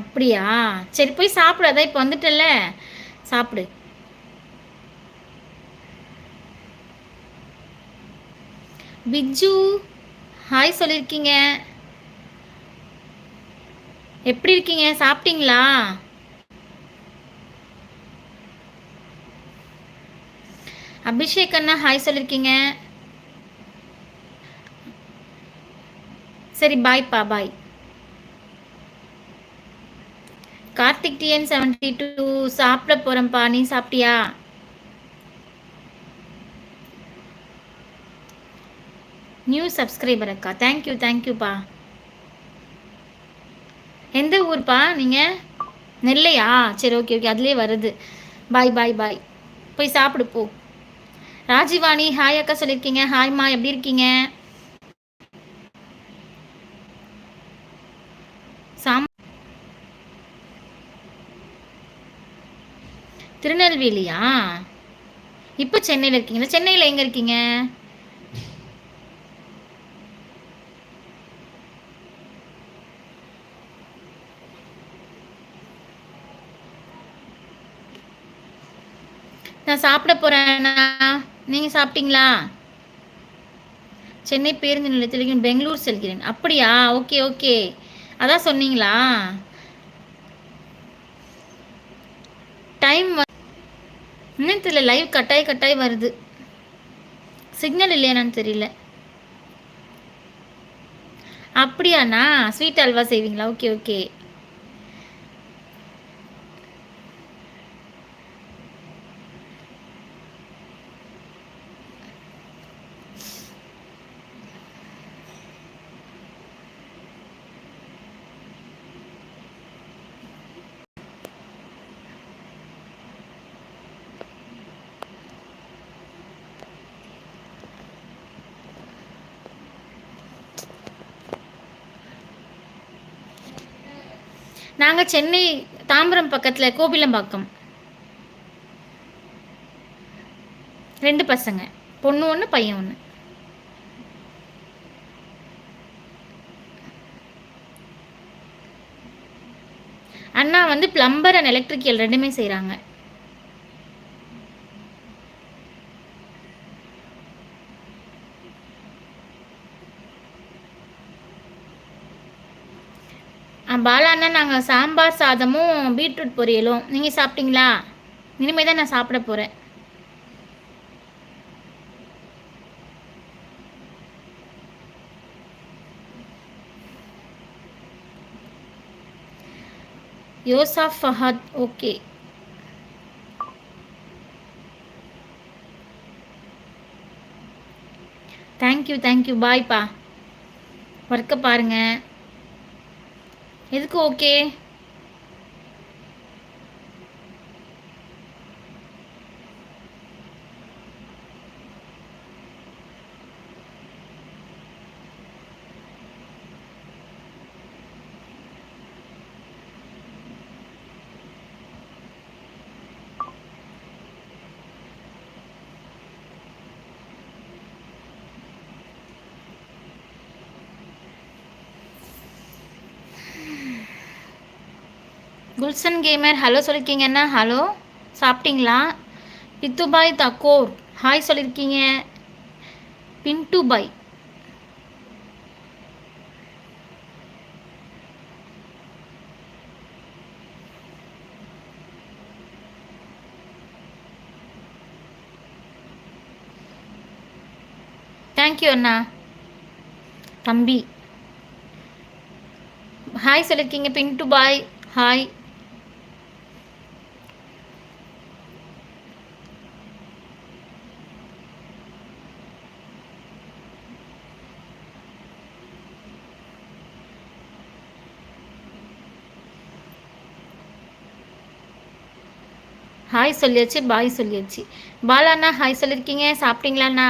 அப்படியா? சரி போய் சாப்பிடு. அதான் இப்போ வந்துட்டல சாப்பிடு. பிஜு ஹாய் சொல்லியிருக்கீங்க எப்படி இருக்கீங்க? சாப்பிட்டீங்களா? அபிஷேக் அண்ணா ஹாய் சொல்லியிருக்கீங்க சரி பாய்ப்பா bye Karthik TN seventy two சாப்பிட போகிறேன்ப்பா நீ சாப்பிட்டியா? நியூ சப்ஸ்கிரைபர் அக்கா. தேங்க்யூ தேங்க்யூப்பா எந்த ஊர்ப்பா நீங்கள் நெல்லையா? சரி ஓகே ஓகே அதுலேயே வருது. பாய் பாய் பாய் போய் சாப்பிடு போ. ராஜீவாணி ஹாய் அக்கா சொல்லியிருக்கீங்க. ஹாய்மா எப்படி இருக்கீங்க? திருநெல்வேலியா? இப்போ சென்னையில் இருக்கீங்களா சென்னையில் எங்கே இருக்கீங்க? நான் சாப்பிட போகிறேண்ணா நீங்கள் சாப்பிட்டீங்களா? சென்னை பேருந்து நிலையத்தில் பெங்களூர் செல்கிறேன். அப்படியா? Okay okay. அதான் சொன்னீங்களா? டைம் இன்னும் தெரியல லைவ் கட்டாய் கட்டாய் வருது. சிக்னல் இல்லையானு தெரியல. அப்படியாண்ணா? ஸ்வீட் அல்வா செய்வீங்களா? ஓகே ஓகே நாங்கள் சென்னை தாம்பரம் பக்கத்தில் கோபிலம்பாக்கம். ரெண்டு பசங்க. பொண்ணு ஒன்று பையன் ஒன்று அண்ணா வந்து பிளம்பர் அண்ட் எலக்ட்ரிக்கல் ரெண்டுமே செய்கிறாங்க பாலாண்ணா நாங்கள் சாம்பார் சாதமும் பீட்ரூட் பொரியலும். நீங்கள் சாப்பிட்டீங்களா? இனிமேல் தான் நான் சாப்பிட போகிறேன் யோசா Fahad okay. Thank you thank you பாய்ப்பா ஒர்க்கை பாருங்கள் எதுக்கு ஓகே குல்சன் கேமர் ஹலோ சொல்லியிருக்கீங்கன்னா ஹலோ? சாப்பிட்டீங்களா? பித்துபாய் தக்கோர் ஹாய் சொல்லியிருக்கீங்க பின்ட்டு பாய் தேங்க்யூ அண்ணா. தம்பி. ஹாய் சொல்லியிருக்கீங்க பின்ட்டு பாய் ஹாய் ஹாய் சொல்லியாச்சு பாய் சொல்லியாச்சு. பாலாண்ணா ஹாய் சொல்லியிருக்கீங்க சாப்பிட்டீங்களாண்ணா?